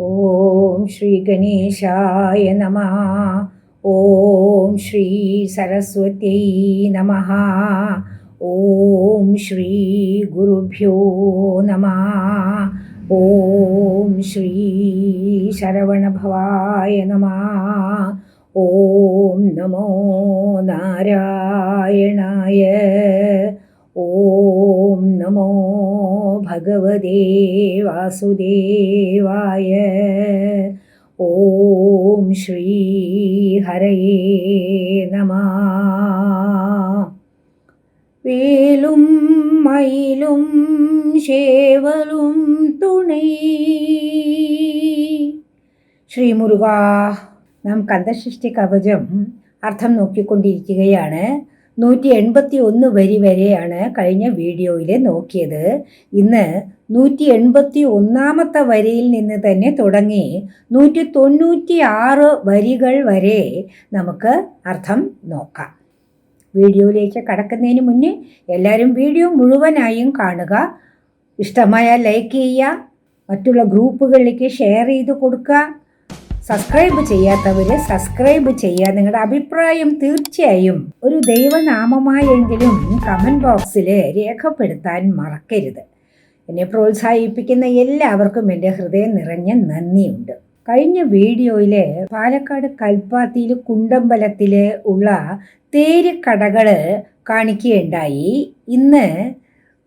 ഓം ശ്രീ ഗണേശായ നമ. ഓം ശ്രീ സരസ്വത്യൈ നമ. ഓം ശ്രീ ഗുരുഭ്യോ നമ. ഓം ശ്രീ ശരവണഭവായ നമ. ഓം നമോ നാരായണായ. ഓം നമോ ഭഗവതേ വാസുദേവായ ഓം ശ്രീ ഹരയേ നമ വേലും മയിലും ശേവലും തുണൈ ശ്രീ മുരുക നാം കന്ദസൃഷ്ടി കവചം അർത്ഥം നോക്കിക്കൊണ്ടിരിക്കുകയാണ്. നൂറ്റി എൺപത്തി ഒന്ന് വരി വരെയാണ് കഴിഞ്ഞ വീഡിയോയിൽ നോക്കിയത്. ഇന്ന് നൂറ്റി എൺപത്തി ഒന്നാമത്തെ വരിയിൽ നിന്ന് തന്നെ തുടങ്ങി നൂറ്റി തൊണ്ണൂറ്റി ആറ് വരികൾ വരെ നമുക്ക് അർത്ഥം നോക്കാം. വീഡിയോയിലേക്ക് കടക്കുന്നതിന് മുന്നേ എല്ലാവരും വീഡിയോ മുഴുവനായും കാണുക. ഇഷ്ടമായ ലൈക്ക് ചെയ്യുക. മറ്റുള്ള ഗ്രൂപ്പുകളിലേക്ക് ഷെയർ ചെയ്ത് കൊടുക്കുക. സബ്സ്ക്രൈബ് ചെയ്യാത്തവര് സബ്സ്ക്രൈബ് ചെയ്യുക. നിങ്ങളുടെ അഭിപ്രായം തീർച്ചയായും ഒരു ദൈവനാമമായെങ്കിലും കമന്റ് ബോക്സിൽ രേഖപ്പെടുത്താൻ മറക്കരുത്. എന്നെ പ്രോത്സാഹിപ്പിക്കുന്ന എല്ലാവർക്കും എന്റെ ഹൃദയം നിറഞ്ഞ നന്ദിയുണ്ട്. കഴിഞ്ഞ വീഡിയോയിൽ പാലക്കാട് കൽപ്പാത്തിയിൽ കുണ്ടമ്പലത്തിൽ ഉള്ള തേര് കടകൾ കാണിക്കുകയുണ്ടായി. ഇന്ന്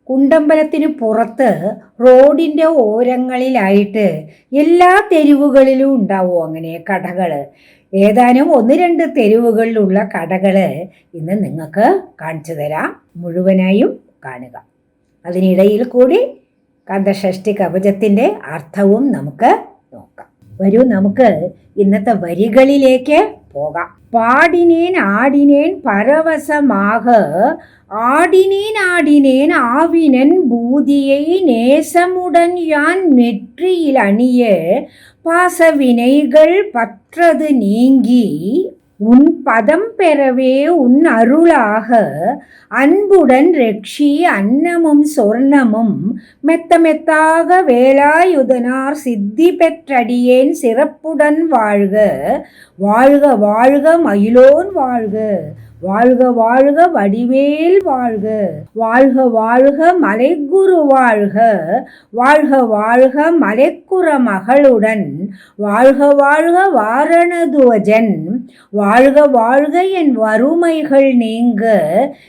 കുണ്ടമ്പലത്തിന് പുറത്ത് റോഡിന്റെ ഓരങ്ങളിലായിട്ട് എല്ലാ തെരുവുകളിലും ഉണ്ടാവും അങ്ങനെ കടകൾ ഏതാനും ഒന്ന് രണ്ട് തെരുവുകളിലുള്ള കടകൾ ഇന്ന് നിങ്ങൾക്ക് കാണിച്ചു തരാം. മുഴുവനായും കാണുക. അതിനിടയിൽ കൂടി കന്തഷഷ്ടി കവചത്തിന്റെ അർത്ഥവും നമുക്ക് നോക്കാം. വരൂ നമുക്ക് ഇന്നത്തെ വരികളിലേക്ക് போகா. பாடினேன் ஆடினேன் பரவசமாக. ஆடினேன் ஆடினேன் ஆவினன் பூதியை நேசமுடன் யான் நெற்றியில் அணிய. பாசவினைகள் பற்றது நீங்கி உன் பதம் பெறவே உன் அருளாக. அன்புடன் ரெக்ஷி அன்னமும் சொர்ணமும் மெத்த மெத்தாக வேலாயுதனார் சித்தி பெற்றடியேன் சிறப்புடன் வாழ்க. வாழ்க வாழ்க மயிலோன் வாழ்க. வாழ்க வாழ்க வடிவேல் வாழ்க. வாழ்க வாழ்க மலைக்குரு வாழ்க. வாழ்க வாழ்க மலைக்குற மகளுடன். வாழ்க வாழ்க வாரணதுவஜன். வாழ்க வாழ்க என் வறுமைகள் நீங்க.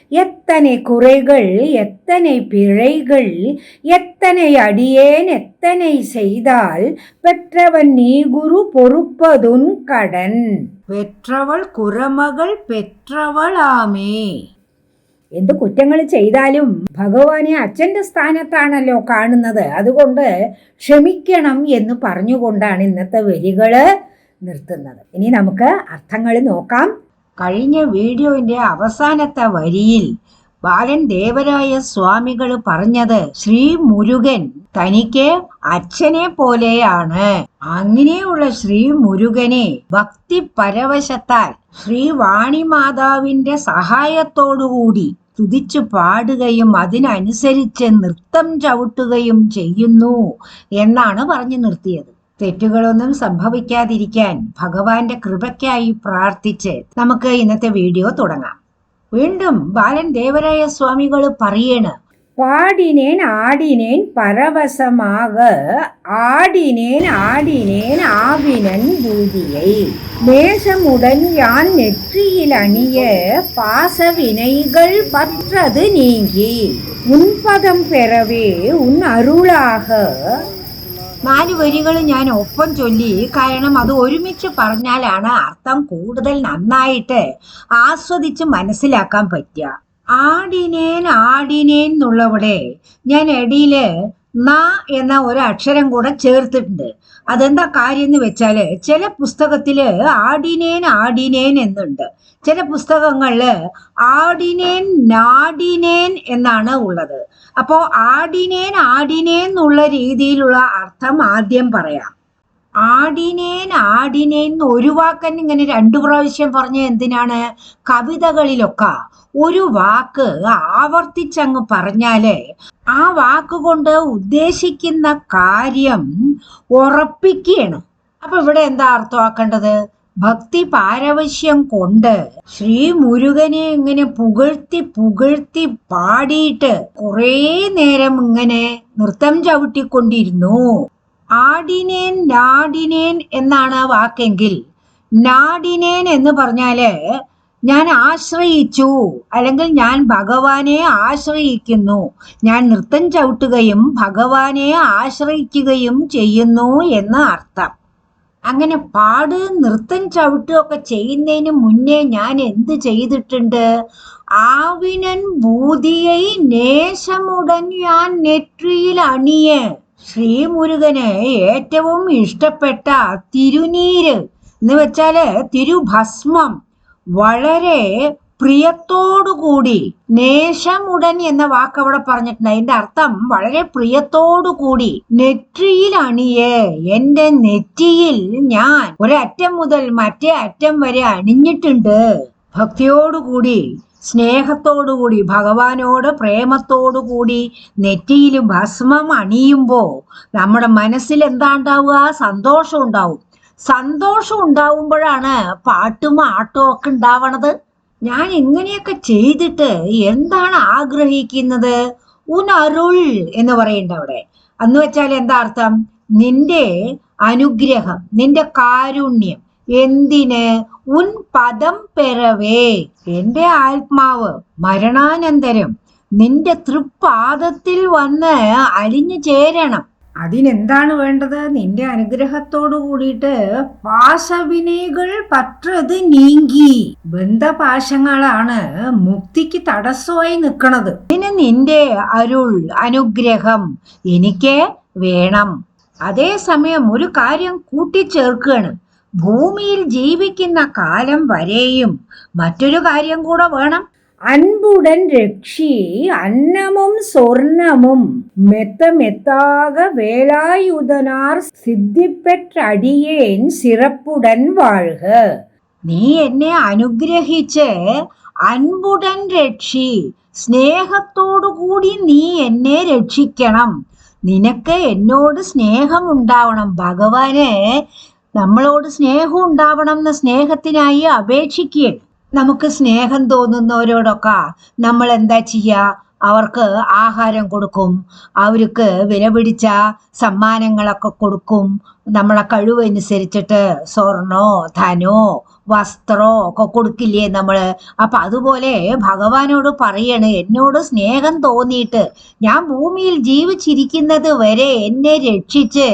எத்தனை குறைகள் எத்தனை பிழைகள் எத்தனை அடியேன் எத்தனை செய்தால் பெற்றவன் நீ குரு பொறுப்பதுன் கடன் പെറ്റവൾ കുരമകൾ പെറ്റവളാമേ എന്ത് കുറ്റങ്ങൾ ചെയ്താലും ഭഗവാനെ അച്ഛൻ്റെ സ്ഥാനത്താണല്ലോ കാണുന്നത് അതുകൊണ്ട് ക്ഷമിക്കണം എന്ന് പറഞ്ഞുകൊണ്ടാണ് ഇന്നത്തെ വരികൾ നിർത്തുന്നത് ഇനി നമുക്ക് അർത്ഥങ്ങൾ നോക്കാം കഴിഞ്ഞ വീഡിയോന്റെ അവസാനത്തെ വരിയിൽ ബാലൻ ദേവരായ സ്വാമികൾ പറഞ്ഞത് ശ്രീ മുരുകൻ തനിക്ക് അച്ഛനെ പോലെയാണ്. അങ്ങനെയുള്ള ശ്രീ മുരുകനെ ഭക്തി പരവശത്താൽ ശ്രീ വാണിമാതാവിന്റെ സഹായത്തോടുകൂടി തുതിച്ചു പാടുകയും അതിനനുസരിച്ച് നൃത്തം ചവിട്ടുകയും ചെയ്യുന്നു എന്നാണ് പറഞ്ഞു നിർത്തിയത്. തെറ്റുകളൊന്നും സംഭവിക്കാതിരിക്കാൻ ഭഗവാന്റെ കൃപയ്ക്കായി പ്രാർത്ഥിച്ച് നമുക്ക് ഇന്നത്തെ വീഡിയോ തുടങ്ങാം. വീണ്ടും ബാലൻ ദേവരായ സ്വാമികൾ പറയണ് பாடினேன் ஆடினேன் பரவசமாக ஆடினேன் ஆடினேன் ஆவினன் பூதியை நேசமுடன் யான் நெற்றியில் அணிய பாசவினைகள் பற்றது நீங்கி உன்பதம் பெறவே உன் அருளாக നാല് വരികൾ ഞാൻ ഒപ്പം ചൊല്ലി. കാരണം അത് ഒരുമിച്ച് പറഞ്ഞാലാണ് അർത്ഥം കൂടുതൽ നന്നായിട്ട് ആസ്വദിച്ച് മനസ്സിലാക്കാൻ പറ്റുക. ആടിനേൻ ആടിനേൻ എന്നുള്ളവിടെ ഞാൻ എടിയിൽ ന എന്ന ഒരു അക്ഷരം കൂടെ ചേർത്തിട്ടുണ്ട്. അതെന്താ കാര്യം എന്ന് വെച്ചാൽ ചില പുസ്തകത്തിൽ ആടിനേൻ ആടിനേൻ എന്നുണ്ട്. ചില പുസ്തകങ്ങളിൽ ആടിനേൻ നാടിനേൻ എന്നാണ് ഉള്ളത്. അപ്പോ ആടിനേൻ ആടിനേൻ എന്നുള്ള രീതിയിലുള്ള അർത്ഥം ആദ്യം പറയാം. ആടിനേൻ ആടിനേൻ എന്ന് ഒരു വാക്കൻ ഇങ്ങനെ രണ്ടു പ്രാവശ്യം പറഞ്ഞ എന്തിനാണ്? കവിതകളിലൊക്കെ ഒരു വാക്ക് ആവർത്തിച്ചങ്ങ് പറഞ്ഞാൽ ആ വാക്ക് കൊണ്ട് ഉദ്ദേശിക്കുന്ന കാര്യം ഉറപ്പിക്കുകയാണ്. അപ്പൊ ഇവിടെ എന്താ അർത്ഥമാക്കേണ്ടത്? ഭക്തി പാരവശ്യം കൊണ്ട് ശ്രീ മുരുകനെ ഇങ്ങനെ പുകഴ്ത്തി പുകഴ്ത്തി പാടിയിട്ട് കുറേ നേരം ഇങ്ങനെ നൃത്തം ചവിട്ടിക്കൊണ്ടിരുന്നു. ആടിനേൻ നാടിനേൻ എന്നാണ് വാക്കെങ്കിൽ. നാടിനേൻ എന്ന് പറഞ്ഞാൽ ഞാൻ ആശ്രയിച്ചു അല്ലെങ്കിൽ ഞാൻ ഭഗവാനെ ആശ്രയിക്കുന്നു. ഞാൻ നൃത്തം ചവിട്ടുകയും ഭഗവാനെ ആശ്രയിക്കുകയും ചെയ്യുന്നു എന്ന് അർത്ഥം. അങ്ങനെ പാട് നൃത്തം ചവിട്ടുകയൊക്കെ ചെയ്യുന്നതിന് മുന്നേ ഞാൻ എന്ത് ചെയ്തിട്ടുണ്ട്? ആവിനൻ ഭൂതിയെ നേശമുടൻ ഞാൻ നെറ്റിയിൽ അണിയേ. ശ്രീമുരുകന് ഏറ്റവും ഇഷ്ടപ്പെട്ട തിരുനീര് എന്ന് വെച്ചാൽ തിരുഭസ്മം. വളരെ പ്രിയത്തോടുകൂടി നേശമുടൻ എന്ന വാക്ക് അവിടെ പറഞ്ഞിട്ടുണ്ട്. അതിന്റെ അർത്ഥം വളരെ പ്രിയത്തോടുകൂടി നെറ്റിയിൽ അണിയേ എന്റെ നെറ്റിയിൽ ഞാൻ ഒരറ്റം മുതൽ മറ്റേ അറ്റം വരെ അണിഞ്ഞിട്ടുണ്ട്. ഭക്തിയോടുകൂടി സ്നേഹത്തോടുകൂടി ഭഗവാനോട് പ്രേമത്തോടുകൂടി നെറ്റിയിൽ ഭസ്മം അണിയുമ്പോൾ നമ്മുടെ മനസ്സിൽ എന്താ ഉണ്ടാവുക സന്തോഷം ഉണ്ടാവും. സന്തോഷം ഉണ്ടാവുമ്പോഴാണ് പാട്ടും ആട്ടവും ഒക്കെ ഉണ്ടാവണത്. ഞാൻ ഇങ്ങനെയൊക്കെ ചെയ്തിട്ട് എന്താണ് ആഗ്രഹിക്കുന്നത്? ഉനരുൾ എന്ന് പറയുന്നുണ്ട് അവിടെ. അന്ന് വെച്ചാൽ എന്താ അർത്ഥം? നിന്റെ അനുഗ്രഹം നിന്റെ കാരുണ്യം എന്തിന്? ഉൻ പദം പെറവേ. എന്റെ ആത്മാവ് മരണാനന്തരം നിന്റെ തൃപ്പാദത്തിൽ വന്ന് അലിഞ്ഞു ചേരണം. അതിനെന്താണ് വേണ്ടത്? നിന്റെ അനുഗ്രഹത്തോടു കൂടിയിട്ട് പാശവിനൈകൾ പറ്റത് നീങ്ങി ബന്ധപാശങ്ങളാണ് മുക്തിക്ക് തടസ്സമായി നിൽക്കണത്. പിന്നെ നിന്റെ അരുൾ അനുഗ്രഹം എനിക്ക് വേണം. അതേസമയം ഒരു കാര്യം കൂട്ടിച്ചേർക്കുകയാണ്. ഭൂമിയിൽ ജീവിക്കുന്ന കാലം വരെയും മറ്റൊരു കാര്യം കൂടെ വേണം. அன்புடன் ரட்சி அன்னமும் சொர்ணமும் மெத்த மெத்தாக வேலாயுதனார் சித்தி பெற்ற அடியேன் சிறப்புடன் வாழ்க നീ എന്നെ അനുഗ്രഹിച്ച് അൻപുടൻ രക്ഷി സ്നേഹത്തോടുകൂടി നീ എന്നെ രക്ഷിക്കണം നിനക്ക് എന്നോട് സ്നേഹം ഉണ്ടാവണം ഭഗവാന് നമ്മളോട് സ്നേഹം ഉണ്ടാവണം എന്ന സ്നേഹത്തിനായി അപേക്ഷിക്കുകയാണ് നമുക്ക് സ്നേഹം തോന്നുന്നവരോടൊക്കെ നമ്മൾ എന്താ ചെയ്യുക അവർക്ക് ആഹാരം കൊടുക്കും. അവർക്ക് വില പിടിച്ച സമ്മാനങ്ങളൊക്കെ കൊടുക്കും. നമ്മളെ കഴിവനുസരിച്ചിട്ട് സ്വർണോ ധനോ വസ്ത്രോ ഒക്കെ കൊടുക്കില്ലേ നമ്മൾ അപ്പൊ അതുപോലെ ഭഗവാനോട് പറയണ് എന്നോട് സ്നേഹം തോന്നിയിട്ട് ഞാൻ ഭൂമിയിൽ ജീവിച്ചിരിക്കുന്നത് വരെ എന്നെ രക്ഷിച്ച്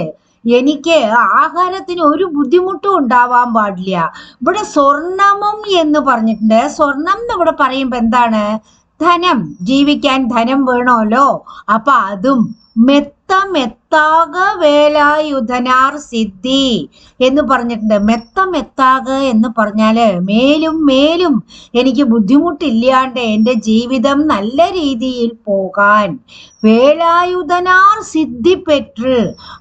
എനിക്ക് ആഹാരത്തിന് ഒരു ബുദ്ധിമുട്ടും ഉണ്ടാവാൻ പാടില്ല. ഇവിടെ സ്വർണമം എന്ന് പറഞ്ഞിട്ടുണ്ട്. സ്വർണം എന്ന് ഇവിടെ പറയുമ്പോ എന്താണ്? ധനം. ജീവിക്കാൻ ധനം വേണമല്ലോ. അപ്പൊ അതും മെത്ത മെത്താക വേലായുധനാർ സിദ്ധി എന്ന് പറഞ്ഞിട്ടുണ്ട്. മെത്ത മെത്താക എന്ന് പറഞ്ഞാൽ മേലും മേലും എനിക്ക് ബുദ്ധിമുട്ടില്ലാണ്ട് എന്റെ ജീവിതം നല്ല രീതിയിൽ പോകാൻ. വേലായുധനാർ സിദ്ധി സിദ്ധിപ്പെട്ട്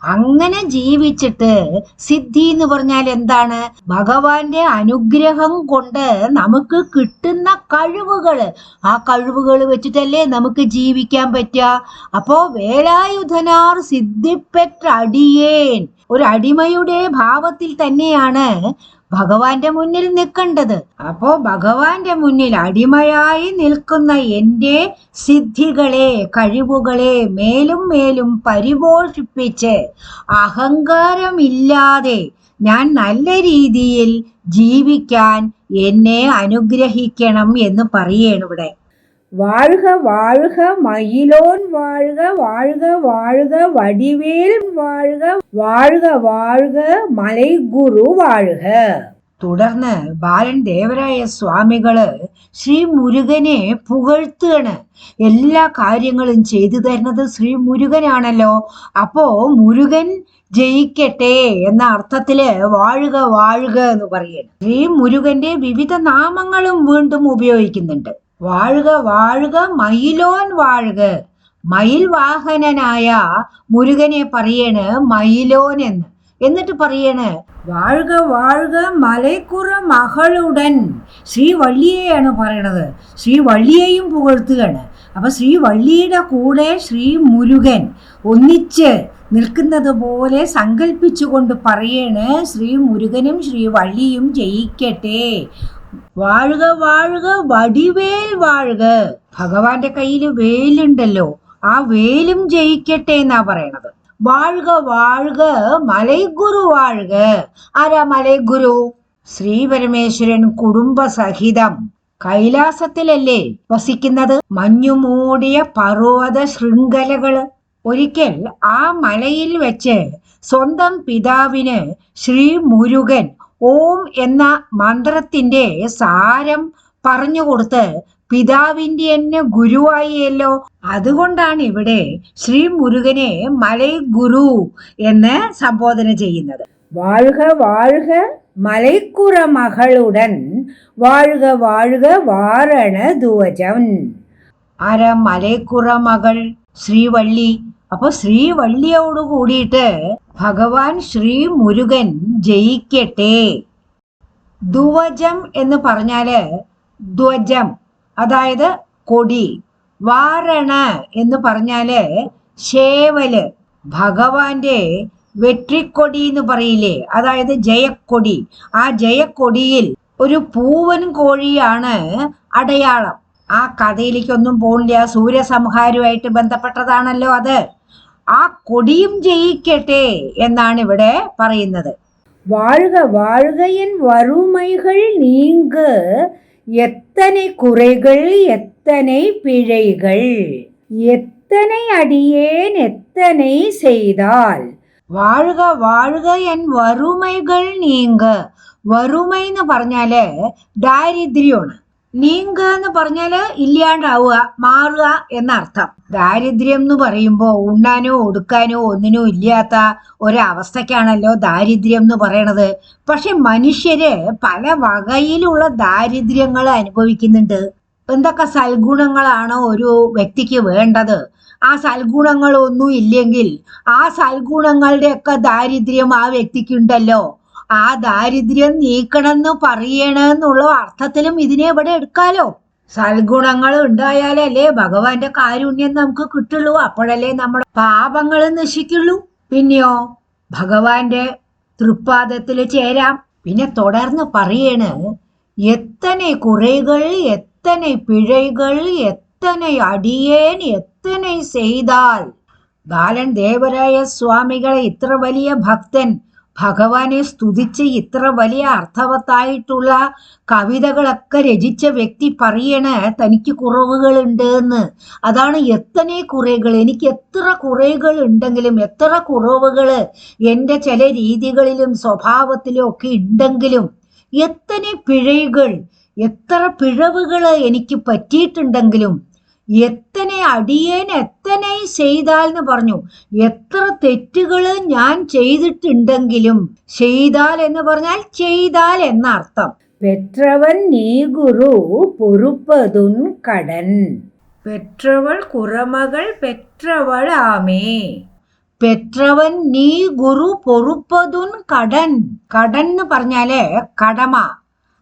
അങ്ങനെ ജീവിച്ചിട്ട് സിദ്ധി എന്ന് പറഞ്ഞാൽ എന്താണ്? ഭഗവാന്റെ അനുഗ്രഹം കൊണ്ട് നമുക്ക് കിട്ടുന്ന കഴിവുകൾ. ആ കഴിവുകൾ വെച്ചിട്ടല്ലേ നമുക്ക് ജീവിക്കാൻ പറ്റുക. അപ്പോ വേലായുധനാർ സിദ്ധിപ്പെറ്റ അടിയേൻ ഒരു അടിമയുടെ ഭാവത്തിൽ തന്നെയാണ് ഭഗവാന്റെ മുന്നിൽ നിൽക്കേണ്ടത്. അപ്പോ ഭഗവാന്റെ മുന്നിൽ അടിമയായി നിൽക്കുന്ന എന്റെ സിദ്ധികളെ കഴിവുകളെ മേലും മേലും പരിപോഷിപ്പിച്ച് അഹങ്കാരമില്ലാതെ ഞാൻ നല്ല രീതിയിൽ ജീവിക്കാൻ എന്നെ അനുഗ്രഹിക്കണം എന്ന് പറയണിവിടെ வாழ்க வாழ்க மயிலோன் வாழ்க வாழ்க வாழ்க வடிவேல் வாழ்க வாழ்க வாழ்க മലൈഗുരു വാഴുക തുടർന്ന് ബാലൻ ദേവരായ സ്വാമികള് ശ്രീ മുരുകനെ പുകഴ്ത്തുകയാണ് എല്ലാ കാര്യങ്ങളും ചെയ്തു തരുന്നത് ശ്രീ മുരുകനാണല്ലോ അപ്പോ മുരുകൻ ജയിക്കട്ടെ എന്ന അർത്ഥത്തില് വാഴുക വാഴുക എന്ന് പറയുന്നു ശ്രീ മുരുകന്റെ വിവിധ നാമങ്ങളും വീണ്ടും ഉപയോഗിക്കുന്നുണ്ട് വാഴുക വാഴുക മയിലോൻ വാഴുക. മയിൽ വാഹനനായ മുരുകനെ പറയണ് മയിലോൻ എന്ന്. എന്നിട്ട് പറയണ് വാഴുക വാഴുക മലൈക്കുറ മകളുടൻ. ശ്രീ വള്ളിയെയാണ് പറയണത്. ശ്രീ വള്ളിയെയും പുകഴ്ത്തുകയാണ്. അപ്പൊ ശ്രീ വള്ളിയുടെ കൂടെ ശ്രീ മുരുകൻ ഒന്നിച്ച് നിൽക്കുന്നത് പോലെ സങ്കല്പിച്ചുകൊണ്ട് പറയണ് ശ്രീ മുരുകനും ശ്രീ വള്ളിയും ജയിക്കട്ടെ. വാഴുക വാഴുക വടിവേൽ വാഴുക. ഭഗവാന്റെ കയ്യിൽ വേലുണ്ടല്ലോ. ആ വേലും ജയിക്കട്ടെ എന്നാ പറയണത്. വാഴുക വാഴുക മലൈഗുരു വാഴുക. ആരാ മലൈഗുരു? ശ്രീ പരമേശ്വരൻ കുടുംബസഹിതം. കൈലാസത്തിലല്ലേ വസിക്കുന്നത്? മഞ്ഞുമൂടിയ പർവത ശൃംഖലകൾ. ഒരിക്കൽ ആ മലയിൽ വെച്ച് സ്വന്തം പിതാവിന് ശ്രീ മുരുകൻ ഓം എന്ന മന്ത്രത്തിന്റെ സാരം പറഞ്ഞു കൊടുത്ത് പിതാവിന്റെ എന്നെ ഗുരുവായിയല്ലോ അതുകൊണ്ടാണ് ഇവിടെ ശ്രീ മുരുകനെ മലൈ ഗുരു എന്ന് സംബോധന ചെയ്യുന്നത്. വാഴുക വാഴുക മലൈക്കുറ മകളുടൻ വാഴുക വാഴുക വാരണ ധുവജൻ അര മലൈക്കുറ മകൾ? ശ്രീവള്ളി. അപ്പൊ ശ്രീവള്ളിയോട് കൂടിയിട്ട് ഭഗവാൻ ശ്രീ മുരുകൻ ജയിക്കട്ടെ. ധ്വജം എന്ന് പറഞ്ഞാൽ ധ്വജം അതായത് കൊടി. വാരണ എന്ന് പറഞ്ഞാൽ ശേവൽ. ഭഗവാന്റെ വെട്രിക്കൊടി എന്ന് പറയില്ലേ അതായത് ജയക്കൊടി. ആ ജയക്കൊടിയിൽ ഒരു പൂവൻ കോഴിയാണ് അടയാളം. ആ കഥയിലേക്കൊന്നും പോണില്ല. സൂര്യസംഹാരവുമായിട്ട് ബന്ധപ്പെട്ടതാണല്ലോ അത്. ആ കൊടിയും ജയിക്കട്ടെ എന്നാണ് ഇവിടെ പറയുന്നത് വാഴുക വാഴുകയൻ വറുമൈകൾ നീങ്ക எத்தனை குறைகள் எத்தனை பிழைகள் எத்தனை அடியேன் எத்தனை செய்தால் വാഴുക വാഴുക എൻ വറുമൈകൾ നീങ്ക വറുമൈ എന്ന് പറഞ്ഞാല് ദാരിദ്ര്യമാണ് നീങ്ക എന്ന് പറഞ്ഞാൽ ഇല്ലാണ്ടാവുക മാറുക എന്നർത്ഥം. ദാരിദ്ര്യം എന്ന് പറയുമ്പോൾ ഉണ്ണാനോ ഒടുക്കാനോ ഒന്നിനോ ഇല്ലാത്ത ഒരവസ്ഥക്കാണല്ലോ ദാരിദ്ര്യം എന്ന് പറയണത്. പക്ഷെ മനുഷ്യര് പല വകയിലുള്ള ദാരിദ്ര്യങ്ങൾ അനുഭവിക്കുന്നുണ്ട്. എന്തൊക്കെ സൽഗുണങ്ങളാണ് ഒരു വ്യക്തിക്ക് വേണ്ടത്? ആ സൽഗുണങ്ങളൊന്നും ഇല്ലെങ്കിൽ ആ സൽഗുണങ്ങളുടെയൊക്കെ ദാരിദ്ര്യം ആ വ്യക്തിക്കുണ്ടല്ലോ. ആ ദാരിദ്ര്യം നീക്കണം എന്ന് പറയണമെന്നുള്ള അർത്ഥത്തിലും ഇതിനെ ഇവിടെ എടുക്കാലോ? സൽഗുണങ്ങൾ ഉണ്ടായാലല്ലേ ഭഗവാന്റെ കാരുണ്യം നമുക്ക് കിട്ടുള്ളൂ. അപ്പോഴല്ലേ നമ്മുടെ പാപങ്ങൾ നശിക്കുള്ളൂ. പിന്നെയോ ഭഗവാന്റെ തൃപ്പാദത്തിൽ ചേരാം. പിന്നെ തുടർന്ന് പറയണ് എത്തന കുറകൾ എത്തന പിഴകൾ എത്തന അടിയേൻ എത്തന ചെയ്താൽ. ബാലൻ ദേവരായ സ്വാമികളെ ഇത്ര വലിയ ഭക്തൻ ഭഗവാനെ സ്തുതിച്ച് ഇത്ര വലിയ അർത്ഥവത്തായിട്ടുള്ള കവിതകളൊക്കെ രചിച്ച വ്യക്തി പറയണ തനിക്ക് കുറവുകളുണ്ട് എന്ന് അതാണ് എത്തനെ കുറേകൾ. എനിക്ക് എത്ര കുറേകൾ ഉണ്ടെങ്കിലും എത്ര കുറവുകൾ എന്റെ ചില രീതികളിലും സ്വഭാവത്തിലും ഒക്കെ ഉണ്ടെങ്കിലും എത്തനെ പിഴകൾ എത്ര പിഴവുകൾ എനിക്ക് പറ്റിയിട്ടുണ്ടെങ്കിലും എത്തനെ അടിയേൻ എത്തനെ ചെയ്താൽ എന്ന് പറഞ്ഞു. എത്ര തെറ്റുകൾ ഞാൻ ചെയ്തിട്ടുണ്ടെങ്കിലും ചെയ്താൽ എന്ന് പറഞ്ഞാൽ ചെയ്താൽ എന്ന അർത്ഥം പെറ്റവൻ നീ ഗുരു പൊറുപ്പതും കടൻ. പെറ്റവൾ കുറമകൾ പെറ്റവളാമേ പെറ്റവൻ നീ ഗുരു പൊറുപ്പതും കടൻ. കടൻ എന്ന് പറഞ്ഞാൽ കടമ.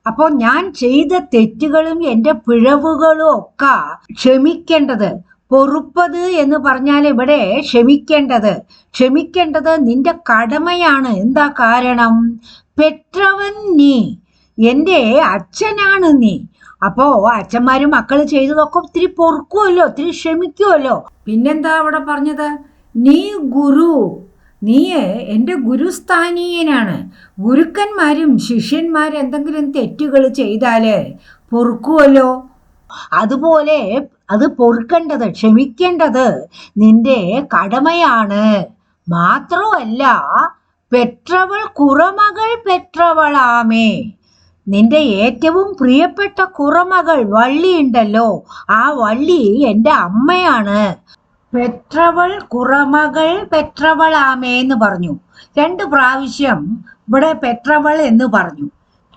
അപ്പോൾ ഞാൻ ചെയ്ത തെറ്റുകളും എന്റെ പിഴവുകളും ഒക്കെ ക്ഷമിക്കേണ്ടത്. പൊറുപ്പത് എന്ന് പറഞ്ഞാൽ ഇവിടെ ക്ഷമിക്കേണ്ടത്. ക്ഷമിക്കേണ്ടത് നിന്റെ കടമയാണ്. എന്താ കാരണം? പെറ്റവൻ നീ. എന്റെ അച്ഛനാണ് നീ. അപ്പോ അച്ഛന്മാരും മക്കൾ ചെയ്തതൊക്കെ ഒത്തിരി പൊറുക്കുമല്ലോ ഒത്തിരി ക്ഷമിക്കുമല്ലോ പിന്നെന്താ അവിടെ പറഞ്ഞത്? നീ ഗുരു. നീയെ എന്റെ ഗുരുസ്ഥാനീയനാണ്. ഗുരുക്കന്മാരും ശിഷ്യന്മാരെന്തെങ്കിലും തെറ്റുകൾ ചെയ്താൽ പൊറുക്കുമല്ലോ അതുപോലെ അത് പൊറുക്കേണ്ടത് ക്ഷമിക്കേണ്ടത് നിന്റെ കടമയാണ്. മാത്രമല്ല പെറ്റവൾ കുറമകൾ പെറ്റവളാമേ. നിന്റെ ഏറ്റവും പ്രിയപ്പെട്ട കുറമകൾ വള്ളിയുണ്ടല്ലോ. ആ വള്ളി എന്റെ അമ്മയാണ്. പെറ്റവൾ കുറമകൾ പെറ്റവളാമേ എന്ന് പറഞ്ഞു. രണ്ട് പ്രാവശ്യം ഇവിടെ പെറ്റവൾ എന്ന് പറഞ്ഞു.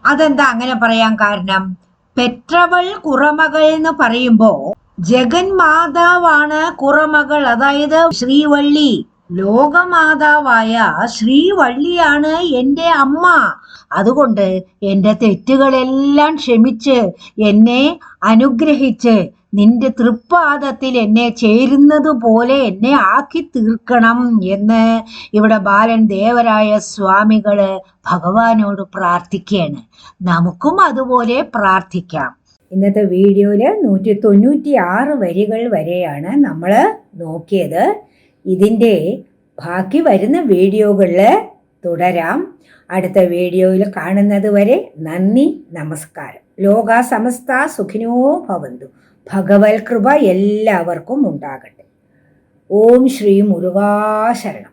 അതെന്താ അങ്ങനെ പറയാൻ കാരണം? പെറ്റവൾ കുറമകൾ എന്ന് പറയുമ്പോ ജഗൻ മാതാവാണ് കുറമകൾ. അതായത് ശ്രീവള്ളി. ലോകമാതാവായ ശ്രീവള്ളിയാണ് എന്റെ അമ്മ. അതുകൊണ്ട് എന്റെ തെറ്റുകളെല്ലാം ക്ഷമിച്ച് എന്നെ അനുഗ്രഹിച്ച് നിന്റെ തൃപ്പാദത്തിൽ എന്നെ ചേരുന്നത് പോലെ എന്നെ ആക്കി തീർക്കണം എന്ന് ഇവിടെ ബാലൻ ദേവരായ സ്വാമികൾ ഭഗവാനോട് പ്രാർത്ഥിക്കുകയാണ്. നമുക്കും അതുപോലെ പ്രാർത്ഥിക്കാം. ഇന്നത്തെ വീഡിയോയിൽ നൂറ്റി തൊണ്ണൂറ്റി ആറ് വരികൾ വരെയാണ് നമ്മൾ നോക്കിയത്. ഇതിന്റെ ബാക്കി വരുന്ന വീഡിയോകളിൽ തുടരാം. അടുത്ത വീഡിയോയിൽ കാണുന്നത് വരെ നന്ദി നമസ്കാരം. ലോക സമസ്ത സുഖിനോ ഭവന്തു. ഭഗവത് കൃപ എല്ലാവർക്കും ഉണ്ടാകട്ടെ. ഓം ശ്രീ മുരുകാശരണം.